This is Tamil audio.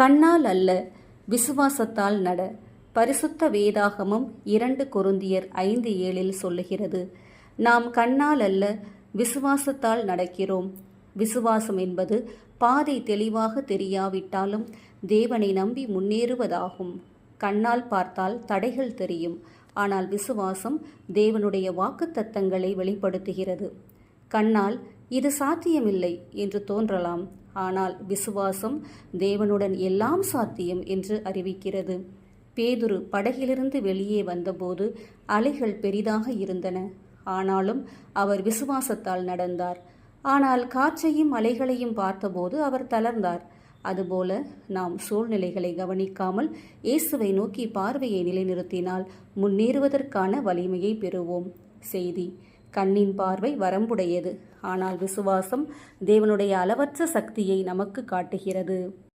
கண்ணால் அல்ல விசுவாசத்தால் நட. பரிசுத்த வேதாகமம் இரண்டு கொருந்தியர் ஐந்து ஏழில் சொல்லுகிறது நாம் கண்ணால் அல்ல விசுவாசத்தால் நடக்கிறோம். விசுவாசம் என்பது பாதை தெளிவாக தெரியாவிட்டாலும் தேவனை நம்பி முன்னேறுவதாகும். கண்ணால் பார்த்தால் தடைகள் தெரியும் ஆனால் விசுவாசம் தேவனுடைய வாக்குத்தத்தங்களை வெளிப்படுத்துகிறது. கண்ணால் இது சாத்தியமில்லை என்று தோன்றலாம். ஆனால் விசுவாசம் தேவனுடன் எல்லாம் சாத்தியம் என்று அறிவிக்கிறது. பேதுரு படகிலிருந்து வெளியே வந்தபோது அலைகள் பெரிதாக இருந்தன. ஆனாலும் அவர் விசுவாசத்தால் நடந்தார். ஆனால் காற்றையும் அலைகளையும் பார்த்தபோது அவர் தளர்ந்தார். அதுபோல நாம் சூழ்நிலைகளை கவனிக்காமல் இயேசுவை நோக்கி பார்வையை நிலைநிறுத்தினால் முன்னேறுவதற்கான வலிமையை பெறுவோம். செய்தி. கண்ணின் பார்வை வரம்புடையது. ஆனால் விசுவாசம் தேவனுடைய அளவற்ற சக்தியை நமக்கு காட்டுகிறது.